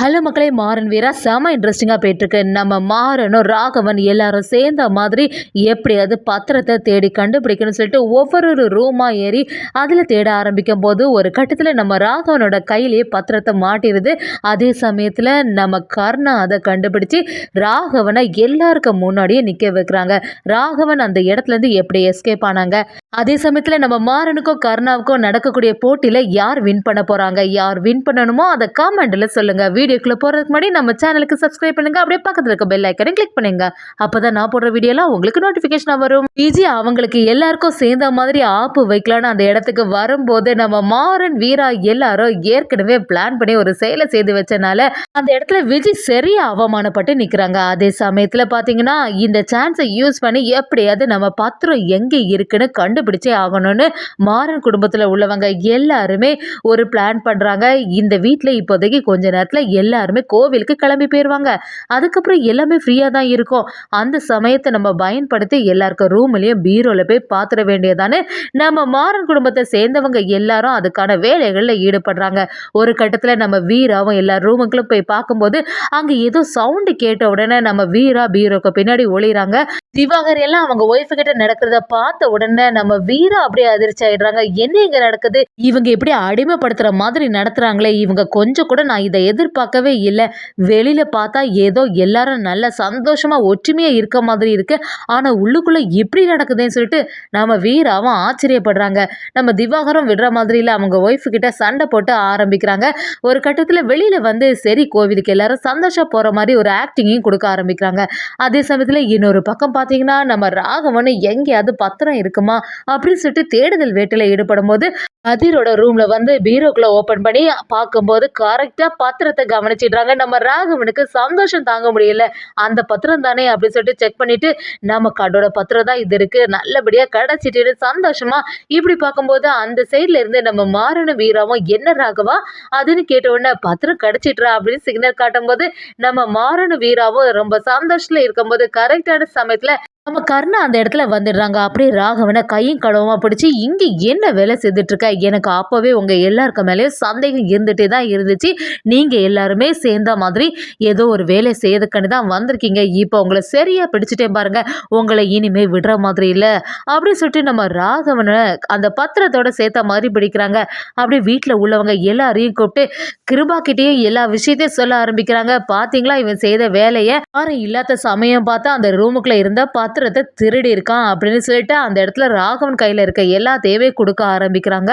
Hello மக்களே மாறன் வீரா. செம இன்ட்ரெஸ்டிங்காக போயிட்டுருக்கு. நம்ம மாறனும் ராகவன் எல்லாரும் சேர்ந்த மாதிரி எப்படியாவது பத்திரத்தை தேடி கண்டுபிடிக்கணும்னு சொல்லிட்டு ஒவ்வொரு ஒரு ரூமாக ஏறி அதில் தேட ஆரம்பிக்கும் போது ஒரு கட்டத்தில் நம்ம ராகவனோட கையிலேயே பத்திரத்தை மாட்டிடுது. அதே சமயத்தில் நம்ம கர்ணா அதை கண்டுபிடிச்சி ராகவனை எல்லாருக்கும் முன்னாடியே நிற்க வைக்கிறாங்க. ராகவன் அந்த இடத்துலேருந்து எப்படி எஸ்கேப் ஆனாங்க? அதே சமயத்தில் நம்ம மாறனுக்கும் கர்ணாவுக்கும் நடக்கக்கூடிய போட்டியில் யார் வின் பண்ண போகிறாங்க யார் வின் பண்ணணுமோ அதை காமெண்டில் சொல்லுங்கள் வீடியோக்குள்ளே போகிறதுக்கு முன்னாடி நம்ம சேனலுக்கு சப்ஸ்கிரைப் பண்ணுங்கள் அப்படியே பக்கத்தில் இருக்க பெல் ஐக்கனை கிளிக் பண்ணுங்க. அப்போ தான் நான் போடுற வீடியோலாம் உங்களுக்கு நோட்டிஃபிகேஷனாக வரும். பிஜி அவங்களுக்கு எல்லாருக்கும் சேர்ந்த மாதிரி ஆப்பு வைக்கலான்னு அந்த இடத்துக்கு வரும்போது நம்ம மாறன் வீரா எல்லாரும் ஏற்கனவே பிளான் பண்ணி ஒரு செயலை செய்து வச்சனால அந்த இடத்துல விஜய் சரியா அவமானப்பட்டு நிற்கிறாங்க அதே சமயத்தில் பார்த்தீங்கன்னா இந்த சான்ஸை யூஸ் பண்ணி எப்படியாவது நம்ம பத்திரம் எங்கே இருக்குன்னு கண்டுபிடிச்சே ஆகணும்னு மாறன் குடும்பத்தில் உள்ளவங்க எல்லாருமே ஒரு பிளான் பண்ணுறாங்க இந்த வீட்டில் இப்போதைக்கு கொஞ்ச நேரத்தில் எல்லாருமே கோவிலுக்கு கிளம்பி போயிடுவாங்க அதுக்கப்புறம் எல்லாமே ஃப்ரீயாக தான் இருக்கும். அந்த சமயத்தை நம்ம பயன்படுத்தி எல்லாருக்கும் ரூம்லேயும் பீரோவில் போய் பார்த்துட வேண்டியதானே நம்ம மாறன் குடும்பத்தை சேர்ந்தவங்க எல்லாரும் அதுக்கான வேலைகளில் ஈடுபடுறாங்க. ஒரு கட்டத்தில் நம்ம வீராவும் எல்லா ரூமுக்குள்ள போய் பார்க்கும்போது அங்கே ஏதோ சவுண்டு கேட்ட உடனே நம்ம வீரா பீரோக்கு பின்னாடி ஒளிகிறாங்க திவாகர் எல்லாம் அவங்க ஒய்ஃபு கிட்ட நடக்கிறத பார்த்த உடனே நம்ம வீரா அப்படியே அதிர்ச்சி ஆயிடுறாங்க. என்ன இங்க நடக்குது? இவங்க இப்படி அடிமைப்படுத்துற மாதிரி நடத்துறாங்களே. இவங்க கொஞ்சம் கூட நான் இதை எதிர்பார்க்கவே இல்லை. வெளியில பார்த்தா ஏதோ எல்லாரும் நல்ல சந்தோஷமா ஒற்றுமையா இருக்க மாதிரி இருக்கு. ஆனா உள்ளுக்குள்ள இப்படி நடக்குதுன்னு சொல்லிட்டு நம்ம வீராவும் ஆச்சரியப்படுறாங்க. நம்ம திவாகரும் விடுற மாதிரி இல்லை அவங்க ஒய்ஃபு கிட்ட சண்டை போட்டு ஆரம்பிக்கிறாங்க. ஒரு கட்டத்தில் வெளியில வந்து சரி கோவிலுக்கு எல்லாரும் சந்தோஷம் போற மாதிரி ஒரு ஆக்டிங்கையும் கொடுக்க ஆரம்பிக்கிறாங்க. அதே சமயத்தில் இன்னொரு பக்கம் பார்த்து பார்த்தீங்கன்னா நம்ம ராகவன் எங்கேயாவது பத்திரம் இருக்குமா? அப்படின்னு சொல்லிட்டு தேடுதல் வேட்டையில் ஈடுபடும் போது அதிரோட ரூம்ல வந்து பீரோக்குள்ள ஓபன் பண்ணி பார்க்கும்போது கரெக்டா பத்திரத்தை கவனிச்சிடுறாங்க. நம்ம ராகவனுக்கு சந்தோஷம் தாங்க முடியல. அந்த பத்திரம் தானே அப்படின்னு சொல்லிட்டு செக் பண்ணிட்டு நம்ம கடோட பத்திரம் தான் இது இருக்கு. நல்லபடியா கிடைச்சிட்டு சந்தோஷமா இப்படி பார்க்கும்போது அந்த சைட்ல இருந்து நம்ம மாறன வீராவும் என்ன ராகவா? அதுன்னு கேட்ட உடனே பத்திரம் கிடைச்சிட்றா அப்படின்னு சிக்னல் காட்டும் போது நம்ம மாறன வீராவும் ரொம்ப சந்தோஷத்துல இருக்கும்போது கரெக்டான சமயத்துல நம்ம கர்ணா அந்த இடத்துல வந்துடுறாங்க. அப்படியே ராகவனை கையும் கடவுமா பிடிச்சி இங்கே என்ன வேலை செஞ்சுட்ருக்க எனக்கு அப்போவே உங்கள் எல்லாருக்க மேலேயும் சந்தேகம் இருந்துகிட்டே தான் இருந்துச்சு. நீங்கள் எல்லாருமே சேர்ந்த மாதிரி ஏதோ ஒரு வேலை செய்யறதுக்காண்டி தான் வந்திருக்கீங்க. இப்போ உங்களை சரியாக பிடிச்சிட்டேன் பாருங்க. உங்களை இனிமே விடுற மாதிரி இல்லை. அப்படின்னு சொல்லிட்டு நம்ம ராகவனை அந்த பத்திரத்தோட சேர்த்த மாதிரி பிடிக்கிறாங்க. அப்படியே வீட்டில் உள்ளவங்க எல்லாரையும் கூப்பிட்டு கிருபாக்கிட்டேயே எல்லா விஷயத்தையும் சொல்ல ஆரம்பிக்கிறாங்க. பார்த்தீங்களா இவன் செய்த வேலையை யாரும் இல்லாத சமயம் பார்த்தா அந்த ரூமுக்குள்ளே இருந்தால் பார்த்து பாத்திரத்தை திருடி இருக்கான் அப்படின்னு சொல்லிட்டு அந்த இடத்துல ராகவன் கையில் இருக்க எல்லா தேவையும் கொடுக்க ஆரம்பிக்கிறாங்க.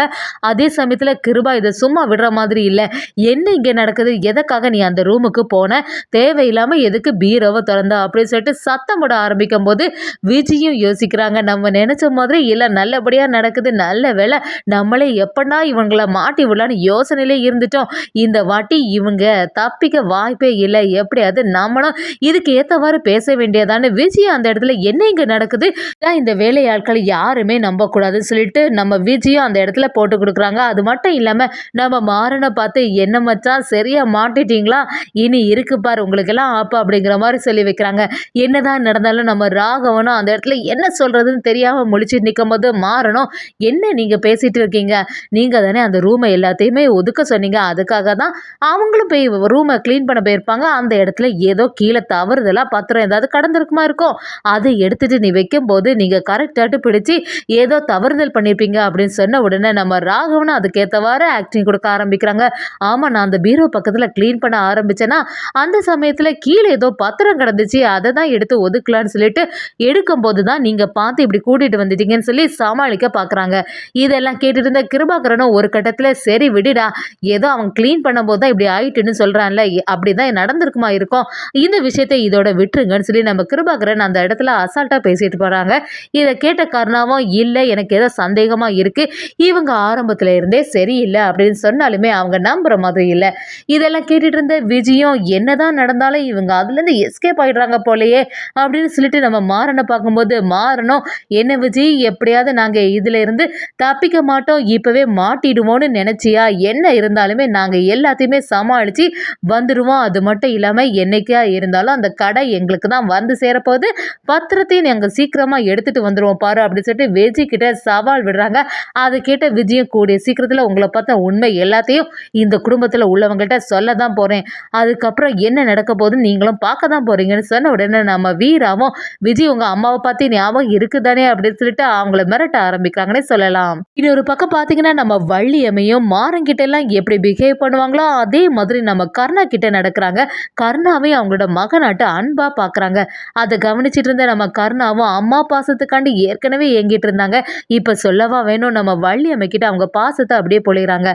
அதே சமயத்தில் கிருபா இதை சும்மா விடுற மாதிரி இல்லை. என்ன இங்கே நடக்குது? எதுக்காக நீ அந்த ரூமுக்கு போன? தேவையில்லாமல் எதுக்கு பீரோவை திறந்தா? அப்படின்னு சொல்லிட்டு சத்தம் போட ஆரம்பிக்கும் போது விஜயும் யோசிக்கிறாங்க. நம்ம நினச்ச மாதிரி இல்லை நல்லபடியாக நடக்குது. நல்ல வேலை நம்மளே எப்படா இவங்களை மாட்டி விடலான்னு யோசனையிலே இருந்துட்டோம். இந்த வாட்டி இவங்க தப்பிக்க வாய்ப்பே இல்லை. எப்படியாவது நம்மளும் இதுக்கு ஏற்றவாறு பேச வேண்டியதான்னு விஜய் அந்த இடத்துல என்ன இங்கே நடக்குது? தான் இந்த வேலையாட்கள் யாருமே நம்பக்கூடாதுன்னு சொல்லிட்டு நம்ம விஜயும் அந்த இடத்துல போட்டு கொடுக்குறாங்க. அது மட்டும் இல்லாமல் நம்ம மாறனை பார்த்து என்ன மச்சான் சரியாக மாட்டிட்டீங்களா? இனி இருக்கு பாரு உங்களுக்கெல்லாம் ஆப்பா அப்படிங்கிற மாதிரி சொல்லி வைக்கிறாங்க. என்னதான் நடந்தாலும் நம்ம ராகவனும் அந்த இடத்துல என்ன சொல்கிறதுன்னு தெரியாமல் முழிச்சிட்டு நிற்கும் போது மாறணும் என்ன நீங்கள் பேசிகிட்டு இருக்கீங்க? நீங்கள் தானே அந்த ரூமை எல்லாத்தையுமே ஒதுக்க சொன்னீங்க. அதுக்காக தான் அவங்களும் போய் ரூமை க்ளீன் பண்ண போயிருப்பாங்க. அந்த இடத்துல ஏதோ கீழே தவறுதலாக பத்திரம் ஏதாவது கடந்திருக்குமா இருக்கும்? அது எடுத்துகிட்டு நீ வைக்கும்போது நீங்கள் கரெக்டாட்டு பிடிச்சி ஏதோ தவறுதல் பண்ணியிருப்பீங்க அப்படின்னு சொன்ன உடனே நம்ம ராகவனும் அதுக்கேற்றவாறு ஆக்டிங் கொடுக்க ஆரம்பிக்கிறாங்க. ஆமாம் நான் அந்த பீரோ பக்கத்தில் க்ளீன் பண்ண ஆரம்பித்தேன்னா அந்த சமயத்தில் கீழே ஏதோ பத்திரம் கிடந்துச்சு அதை தான் எடுத்து ஒதுக்கலான்னு சொல்லிட்டு எடுக்கும்போது தான் நீங்கள் பார்த்து இப்படி கூட்டிகிட்டு வந்துட்டீங்கன்னு சொல்லி சமாளிக்க பார்க்குறாங்க இதெல்லாம் கேட்டுட்டு இருந்த கிருபாகரனும் ஒரு கட்டத்தில் சரி விடுடா ஏதோ அவன் க்ளீன் பண்ணும்போது தான் இப்படி ஆயிட்டுன்னு சொல்கிறான்ல அப்படி தான் நடந்திருக்குமா இருக்கும் இந்த விஷயத்தை இதோட விட்டுருங்கன்னு சொல்லி நம்ம கிருபாகரன் அந்த இடத்துல அசால்ட்டாக பேசிட்டு போகிறாங்க இதை கேட்ட கருணாவும் இல்லை எனக்கு ஏதோ சந்தேகமாக இருக்குது இவங்க ஆரம்பத்தில் இருந்தே சரியில்லை அப்படின்னு சொன்னாலுமே அவங்க நம்புகிற மாதிரி இல்லை. இதெல்லாம் கேட்டுட்டு இருந்த விஜயும் என்னதான் நடந்தாலும் இவங்க அதுலேருந்து எஸ்கேப் ஆகிடுறாங்க போலையே அப்படின்னு சொல்லிட்டு நம்ம மாறனை பார்க்கும்போது மாறணும் என்ன விஜய் எப்படியாவது நாங்கள் இதில் இருந்து தப்பிக்க மாட்டோம். இப்போவே மாட்டிடுவோன்னு நினச்சியா? என்ன இருந்தாலுமே நாங்கள் எல்லாத்தையுமே சமாளித்து வந்துடுவோம். அது மட்டும் இல்லாமல் என்னைக்கா இருந்தாலும் அந்த கடை எங்களுக்கு தான் வந்து சேரப்போகுது. பத்து பத்திரத்தையும் நாங்கள் சீக்கிரமாக எடுத்துகிட்டு வந்துடுவோம் பாரு அப்படின்னு சொல்லிட்டு விஜய் கிட்ட சவால் விடுறாங்க. அதை கேட்ட விஜயம் கூடிய சீக்கிரத்தில் உங்களை பார்த்தா உண்மை எல்லாத்தையும் இந்த குடும்பத்தில் உள்ளவங்கள்ட்ட சொல்ல தான் போகிறேன் அதுக்கப்புறம் என்ன நடக்க போகுதுன்னு நீங்களும் பார்க்க தான் போகிறீங்கன்னு சொன்ன உடனே நம்ம வீராவும் விஜய் உங்கள் அம்மாவை பார்த்து ஞாபகம் இருக்குதானே அப்படின்னு சொல்லிட்டு அவங்கள மிரட்ட ஆரம்பிக்கிறாங்கன்னே சொல்லலாம். இன்னொரு பக்கம் பார்த்தீங்கன்னா நம்ம வள்ளியம்மையும் மாறங்கிட்ட எல்லாம் எப்படி பிஹேவ் பண்ணுவாங்களோ அதே மாதிரி நம்ம கர்ணா கிட்ட நடக்கிறாங்க. கர்ணாவையும் அவங்களோட மகனாட்டு அன்பா பார்க்குறாங்க அதை கவனிச்சிட்டு இருந்த நம்ம கருணாவும் அம்மா பாசத்துக்காண்டி ஏற்கனவே ஏங்கிட்டு இருந்தாங்க. இப்போ சொல்லவா வேணும் நம்ம வள்ளி அம்மைக்கிட்ட அவங்க பாசத்தை அப்படியே பொழிகிறாங்க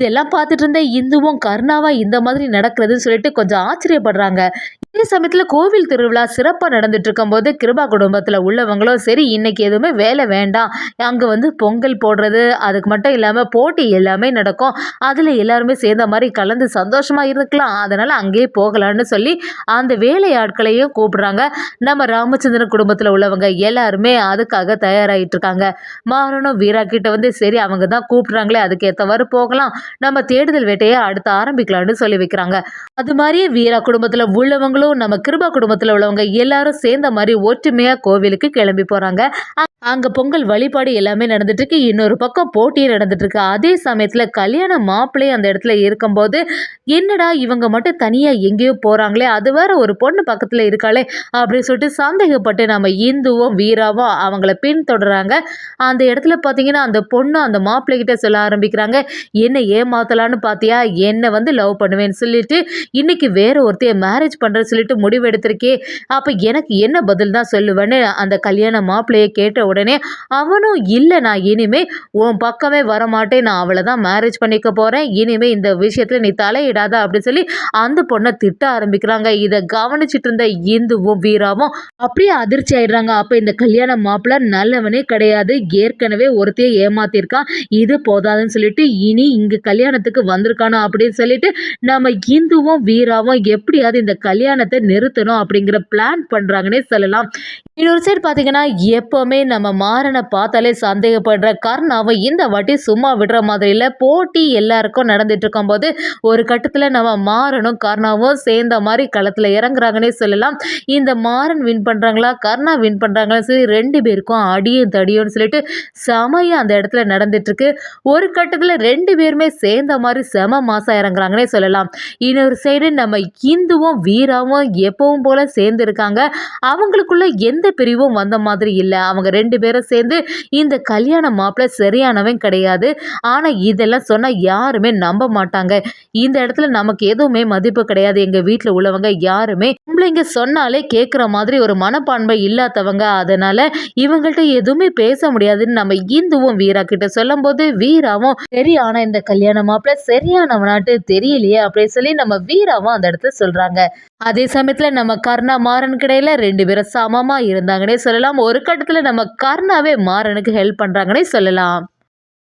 இதெல்லாம் பார்த்துட்டு இருந்த இந்துவும் கருணாவா இந்த மாதிரி நடக்கிறதுன்னு சொல்லிட்டு கொஞ்சம் ஆச்சரியப்படுறாங்க. இந்த சமயத்தில் கோவில் திருவிழா சிறப்பாக நடந்துட்டு இருக்கும்போது கிருபா குடும்பத்தில் உள்ளவங்களும் சரி இன்னைக்கு எதுவுமே வேலை வேண்டாம். அங்கே வந்து பொங்கல் போடுறது அதுக்கு மட்டும் இல்லாமல் போட்டி எல்லாமே நடக்கும். அதில் எல்லாருமே சேர்ந்த மாதிரி கலந்து சந்தோஷமாக இருக்கலாம். அதனால் அங்கேயே போகலான்னு சொல்லி அந்த வேலை ஆட்களையும் கூப்பிடுறாங்க. நம்ம ராமச்சந்திரன் குடும்பத்தில் உள்ளவங்க எல்லாருமே அதுக்காக தயாராகிட்டு இருக்காங்க. மாறனும் வீரா கிட்ட வந்து சரி அவங்க தான் கூப்பிட்றாங்களே அதுக்கு ஏற்றவாறு போகலாம். நம்ம தேடுதல் வேட்டையை அடுத்து ஆரம்பிக்கலாம்னு சொல்லி வைக்கிறாங்க. அது மாதிரியே வீரா குடும்பத்தில் உள்ளவங்களும் நம்ம கிருபா குடும்பத்தில் உள்ளவங்க எல்லாரும் சேர்ந்த மாதிரி ஒற்றுமையாக கோவிலுக்கு கிளம்பி போகிறாங்க அங்கே பொங்கல் வழிபாடு எல்லாமே நடந்துட்டுருக்கு. இன்னொரு பக்கம் போட்டியும் நடந்துட்டுருக்கு. அதே சமயத்தில் கல்யாண மாப்பிள்ளை அந்த இடத்துல இருக்கும்போது என்னடா இவங்க மட்டும் தனியாக எங்கேயோ போகிறாங்களே அது வேற ஒரு பொண்ணு பக்கத்தில் இருக்காளே அப்படின்னு சொல்லிட்டு சந்தேகப்பட்டு நம்ம இந்துவும் வீராவும் அவங்கள பின்தொடராங்க அந்த இடத்துல பார்த்தீங்கன்னா அந்த பொண்ணு அந்த மாப்பிள்ளைகிட்ட சொல்ல ஆரம்பிக்கிறாங்க. என்ன ஏமாத்தலான்னு பார்த்தியா என்னை வந்து லவ் பண்ணுவேன்னு சொல்லிட்டு இன்னைக்கு வேற ஒருத்தைய மேரேஜ் பண்ணுறேன்னு சொல்லிட்டு முடிவு எடுத்திருக்கே. அப்போ எனக்கு என்ன பதில் தான் சொல்லுவேன்னு அந்த கல்யாண மாப்பிள்ளையை கேட்ட உடனே அவனும் இல்லை நான் இனிமே உன் பக்கமே வரமாட்டேன். நான் அவளை தான் மேரேஜ் பண்ணிக்க போகிறேன் இனிமே இந்த விஷயத்தில் நீ தலையிடாத அப்படின்னு சொல்லி அந்த பொண்ணை திட்ட ஆரம்பிக்கிறாங்க. இதை கவனிச்சிட்டு இருந்த இந்துவும் வீராவும் அப்படியே அதிர்ச்சி ஆயிடுறாங்க. அப்போ இந்த கல்யாண மாப்பிள்ள நல்லவனே கிடையாது. ஏற்கனவே ஒருத்தையே ஏமாத்திருக்கான். இது போதாதுன்னு சொல்லிட்டு இனி இங்கே கல்யாணத்துக்கு வந்திருக்கானோ? அப்படின்னு சொல்லிட்டு நம்ம இந்துவும் வீராவும் எப்படியாவது இந்த கல்யாணத்தை நிறுத்தணும் அப்படிங்கிற பிளான் பண்ணுறாங்கன்னே சொல்லலாம். இன்னொரு சைடு பார்த்தீங்கன்னா எப்போவுமே நம்ம நம்ம மாறனை பார்த்தாலே சந்தேகப்படுற கர்ணாவை இந்த வாட்டி சும்மா விடுற மாதிரி இல்லை போட்டி எல்லாருக்கும் நடந்துட்டு இருக்கும்போது ஒரு கட்டத்தில் நம்ம மாறனும் கர்ணாவும் சேர்ந்த மாதிரி களத்தில் இறங்குறாங்கன்னே சொல்லலாம். இந்த மாறன் வின் பண்ணுறாங்களா கர்ணா வின் பண்ணுறாங்களா சரி ரெண்டு பேருக்கும் அடியும் தடியும்னு சொல்லிட்டு செமையாக அந்த இடத்துல நடந்துட்டுருக்கு. ஒரு கட்டத்தில் ரெண்டு பேருமே சேர்ந்த மாதிரி செம மாசம் இறங்குறாங்கன்னே சொல்லலாம். இன்னொரு சைடு நம்ம இந்துவும் வீராவும் எப்பவும் போல் சேர்ந்துருக்காங்க. அவங்களுக்குள்ள எந்த பிரிவும் வந்த மாதிரி இல்லை. அவங்க ரெண்டு ரெண்டு பேரும் சேர்ந்து இந்த கல்யாண மாப்பிள்ளை சரியானவன் கிடையாது. ஆனால் இதெல்லாம் சொன்னால் யாருமே நம்ப மாட்டாங்க. இந்த இடத்துல நமக்கு எதுவுமே மதிப்பு கிடையாது. எங்கள் வீட்டில் உள்ளவங்க யாருமே பொம்பளைங்க சொன்னாலே கேட்குற மாதிரி ஒரு மனப்பான்மை இல்லாதவங்க. அதனால் இவங்கள்ட்ட எதுவுமே பேச முடியாதுன்னு நம்ம இந்துவும் வீரா கிட்ட சொல்லும்போது வீராவும் சரி ஆனால் இந்த கல்யாண மாப்பிள்ளை சரியானவனாட்டு தெரியலையே அப்படின்னு சொல்லி நம்ம வீராவும் அந்த இடத்துல சொல்கிறாங்க அதே சமயத்தில் நம்ம கர்ணா மாறன் கிடையில ரெண்டு பேரும் சமமாக இருந்தாங்கன்னே சொல்லலாம். ஒரு கட்டத்தில் நம்ம கர்ணாவே மாறனுக்கு ஹெல்ப் பண்ணுறாங்கன்னே சொல்லலாம்.